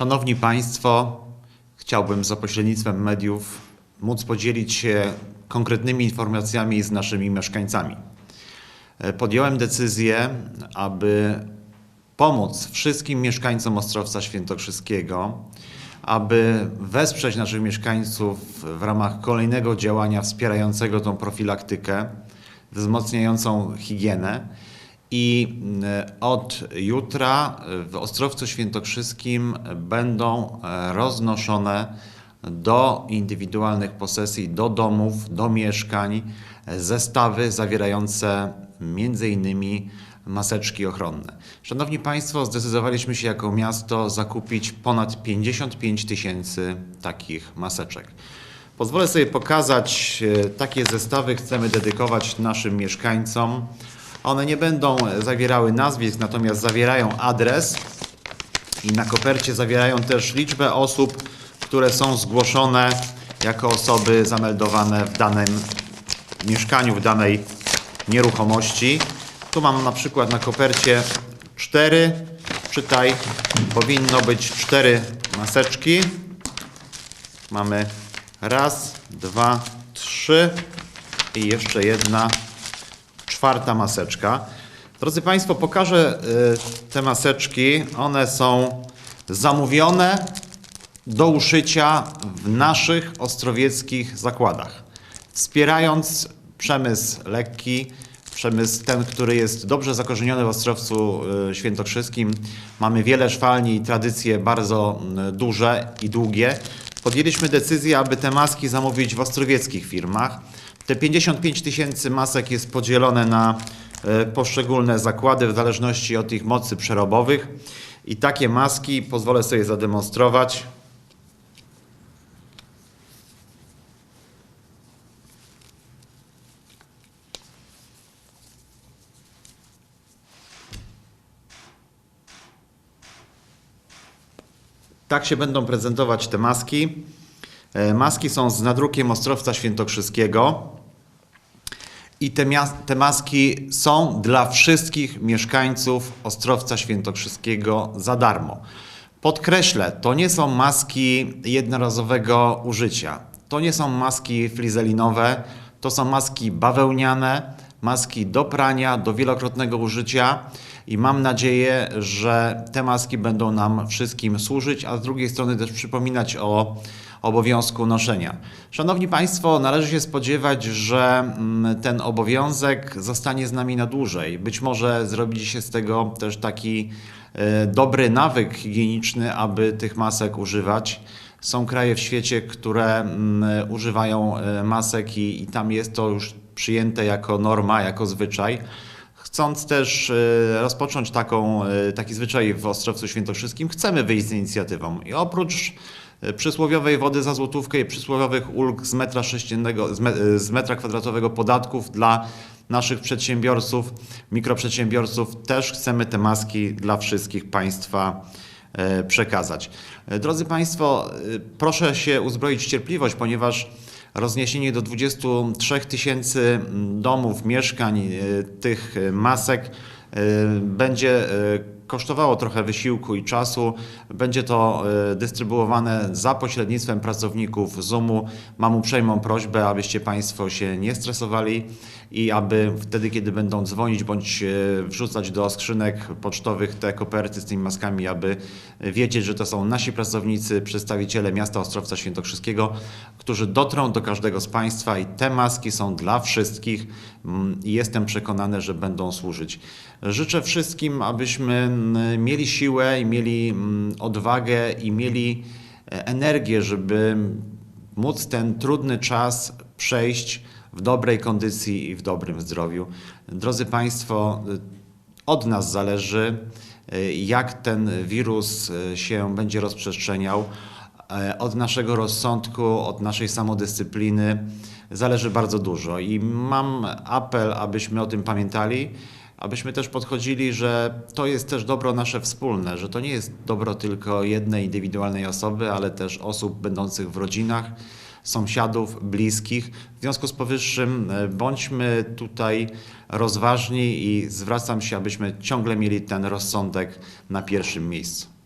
Szanowni Państwo, chciałbym za pośrednictwem mediów móc podzielić się konkretnymi informacjami z naszymi mieszkańcami. E, Podjąłem decyzję, aby pomóc wszystkim mieszkańcom Ostrowca Świętokrzyskiego, aby wesprzeć naszych mieszkańców w ramach kolejnego działania wspierającego tą profilaktykę, wzmacniającą higienę. I e, od jutra w Ostrowcu Świętokrzyskim będą e, roznoszone do indywidualnych posesji, do domów, do mieszkań e, zestawy zawierające innymi maseczki ochronne. Szanowni Państwo, zdecydowaliśmy się jako miasto zakupić ponad 55 tysięcy takich maseczek. Pozwolę sobie pokazać takie zestawy, chcemy dedykować naszym mieszkańcom. One nie będą zawierały nazwisk, natomiast zawierają adres i na kopercie zawierają też liczbę osób, które są zgłoszone jako osoby zameldowane w danym mieszkaniu, w danej nieruchomości. Tu mam na przykład na kopercie cztery. Czytaj, powinno być cztery maseczki. Mamy raz, dwa, trzy i jeszcze jedna czwarta maseczka. Drodzy Państwo, pokażę y, te maseczki. One są zamówione do uszycia w naszych ostrowieckich zakładach, wspierając przemysł lekki, przemysł ten, który jest dobrze zakorzeniony w Ostrowcu y, Świętokrzyskim. Mamy wiele szwalni i tradycje bardzo y, duże i długie. Podjęliśmy decyzję, aby te maski zamówić w ostrowieckich firmach. Te 55 tysięcy masek jest podzielone na e, poszczególne zakłady w zależności od ich mocy przerobowych. I takie maski pozwolę sobie zademonstrować. Tak się będą prezentować te maski. E, Maski są z nadrukiem Ostrowca Świętokrzyskiego. I te, te maski są dla wszystkich mieszkańców Ostrowca Świętokrzyskiego za darmo. Podkreślę, to nie są maski jednorazowego użycia. To nie są maski flizelinowe, to są maski bawełniane, maski do prania, do wielokrotnego użycia i mam nadzieję, że te maski będą nam wszystkim służyć, a z drugiej strony też przypominać o obowiązku noszenia. Szanowni Państwo, należy się spodziewać, że mm, ten obowiązek zostanie z nami na dłużej. Być może zrobi się z tego też taki e, dobry nawyk higieniczny, aby tych masek używać. Są kraje w świecie, które mm, używają e, masek i, i tam jest to już przyjęte jako norma, jako zwyczaj. Chcąc też e, rozpocząć taką, taki zwyczaj w Ostrowcu Świętokrzyskim, chcemy wyjść z inicjatywą. I oprócz przysłowiowej wody za złotówkę i przysłowiowych ulg z metra sześciennego, z, me, z metra kwadratowego podatków dla naszych przedsiębiorców, mikroprzedsiębiorców, też chcemy te maski dla wszystkich Państwa e, przekazać. E, Drodzy Państwo, e, proszę się uzbroić w cierpliwość, ponieważ rozniesienie do 23 tysięcy domów, mieszkań tych masek będzie kosztowało trochę wysiłku i czasu. Będzie to e, dystrybuowane za pośrednictwem pracowników ZUM-u. Mam uprzejmą prośbę, abyście Państwo się nie stresowali i aby wtedy, kiedy będą dzwonić bądź e, wrzucać do skrzynek pocztowych te koperty z tymi maskami, aby wiedzieć, że to są nasi pracownicy, przedstawiciele miasta Ostrowca Świętokrzyskiego, którzy dotrą do każdego z Państwa i te maski są dla wszystkich mm, jestem przekonany, że będą służyć. Życzę wszystkim, abyśmy mieli siłę i mieli mm, odwagę i mieli e, energię, żeby móc ten trudny czas przejść w dobrej kondycji i w dobrym zdrowiu. Drodzy Państwo, y, od nas zależy, y, jak ten wirus się będzie rozprzestrzeniał. E, Od naszego rozsądku, od naszej samodyscypliny zależy bardzo dużo i mam apel, abyśmy o tym pamiętali, abyśmy też podchodzili, że to jest też dobro nasze wspólne, że to nie jest dobro tylko jednej indywidualnej osoby, ale też osób będących w rodzinach, sąsiadów, bliskich. W związku z powyższym e, bądźmy tutaj rozważni i zwracam się, abyśmy ciągle mieli ten rozsądek na pierwszym miejscu.